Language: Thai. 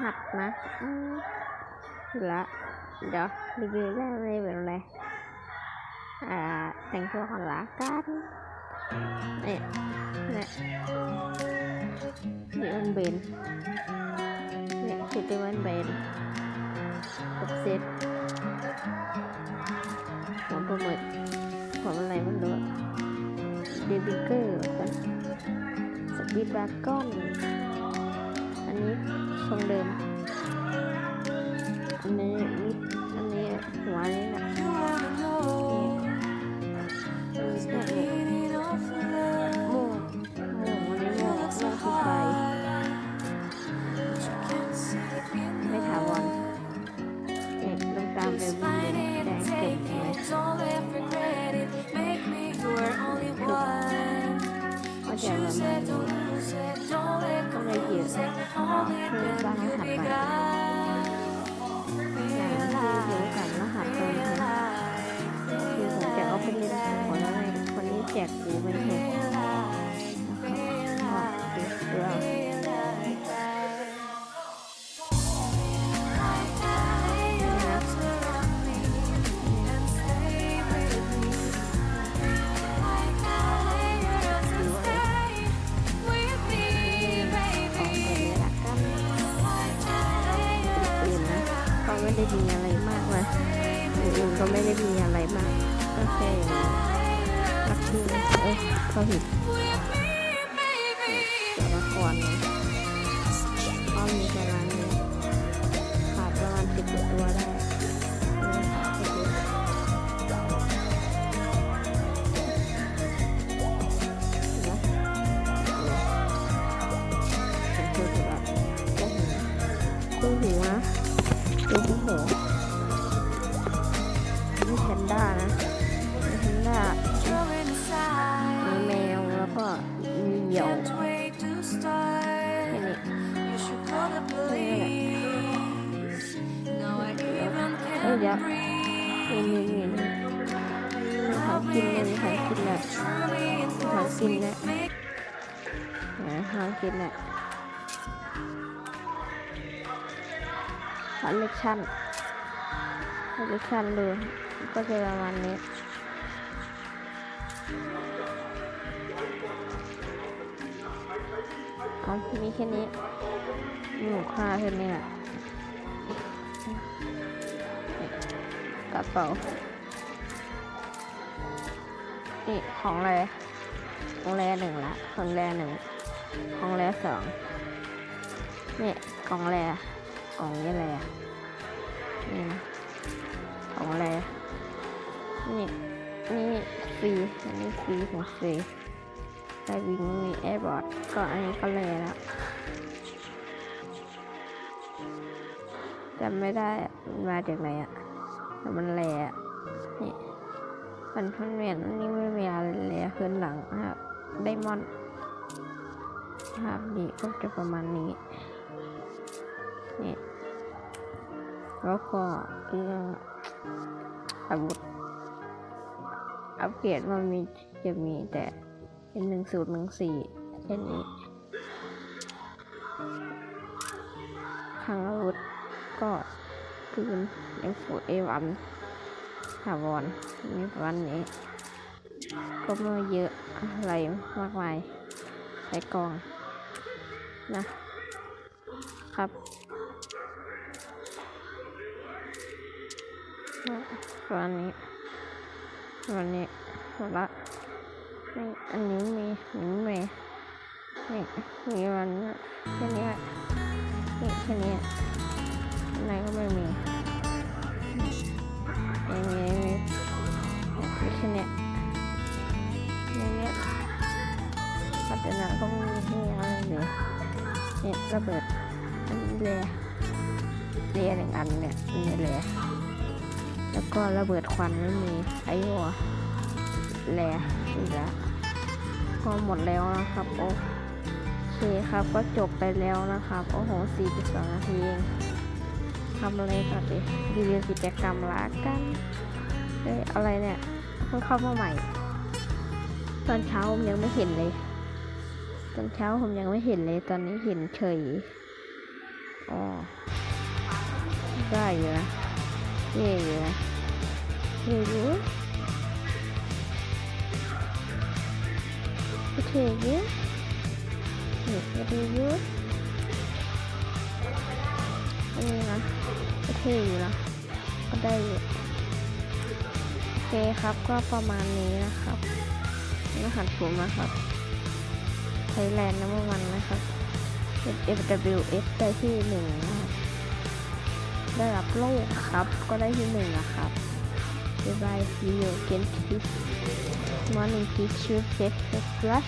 หัสนะอืมละเดี๋ยวรีวิวได้เลยเป็นอะไรอ่าแต่งตัวของลากันเนี่ยเนี่ยมันเบนเนี่ยชุดที่มันเบนกับเซ็ตหัวปลาหมึกหัวอะไรมันรู้เดบิเกอร์กันสปีดดราก้อน นนี้ทรงเดิม อันนี้มิดอันนี้หัวนี้นะนี่อันนี้แค่หมูหมูหมูอันนี้หมูหมูคือไฟไม่ถาวรเอกลงตามไปวิ่งเลยแดงเก่งเลยก็จะ ป ม่ได้มีอะไรมากนะอื่นๆก็ไม่ได้มีอะไรมากก็แค่รักดูเอ้ยเขาผิดตัวละครนะก็มีประมาณนี้ขาดประมาณสิบกว่ตัวได้ไม่ได้ขาดไปเยอะนะ เป็นตัวที่แบบคู่หูคู่หูนะดูคู่หูนี่แพนด้านะมีแพนด้ามีแมวแล้วก็มีเหยี่ยวแค่นี้เอ้ยเดี๋ยวมีมีมีมีของกินเลยมีของกินเลยของกินเลยนะของกินเลยคอลเลคชันคอลเลคชันเลยก็จะประมาณนี้เอามีแค่นี้หมูค่าแค่นี้แหละกระเป๋านี่ของแรของแรหนึ่งละของแรหนึ่งของแรสองนี่กล่องแร กล่องนี้แรนี่นะของแรนี่ นี่ฟรีอันนี้ฟรีของฟรีได้วิ่งมีแอร์บอร์ดก็อันนี้ก็แรแล้วจำไม่ได้มันมาจากไหนอะแต่มันแรอะนี่มันมันเหมือนอันนี้ไม่มีอะไรเลยขึ้นหลังนะครับไดมอนด์ภาพนี้ก็จะประมาณนี้นี่ แล้วก็เรื่องอาวุธอัปเกรดมันมีจะมีแต่เป็นหนึ่งศูนย์หนึ่งสี่แค่นี้คลังอาวุธก็ปืนเอฟเอวันถาวรมีประมาณนี้ ก็ไม่เยอะอะไรมากมายใส่กองนะครับ ประมาณนี้ประมาณนี้หมดละนี่อันนี้มีหนึ่งมย์นี่มีวันแค่นี้แหละนี่แค่นี้ข้างในก็ไม่มีไม่มีไม่มีมีแค่เนี้ยอย่างเงี้ยปัจจุบันก็ไม่มีที่อะไรเลยเนี่ยระเบิดอันนี้เลยเรียหนึ่งอันเนี่ยอันนี้เลย แล้วก็ระเบิดควันไม่มีไอ้หัวแลอีกแล้วก็หมดแล้วนะครับ โอเคครับก็จบไปแล้วนะครับ โอ้โห 42 นาทีเองทำอะไรก่อนดิรีวิวกิจกรรมละกันเอ้ยอะไรเนี่ยเพิ่งเข้ามาใหม่ ตอนเช้าผมยังไม่เห็นเลย ตอนเช้าผมยังไม่เห็นเลย ตอนนี้เห็นเฉยอ๋อได้อยู่นะ เท่อยู่นะเท่อยู่ก็เท่อยู่นี่ก็ดีอยู่อันนี้นะก็เท่อยู่นะก็ได้อยู่โอเคครับก็ประมาณนี้นะครับรหัสผมนะครับไทยแลนด์นัมวันนะครับ FWS ได้ที่หนึ่งนะครับ ได้รับโล่ครับ ก็ได้ที่หนึ่งนะครับเดบายฟิวเกนทิสมอนิ่งพิชชูเฟสเฟสแฟลช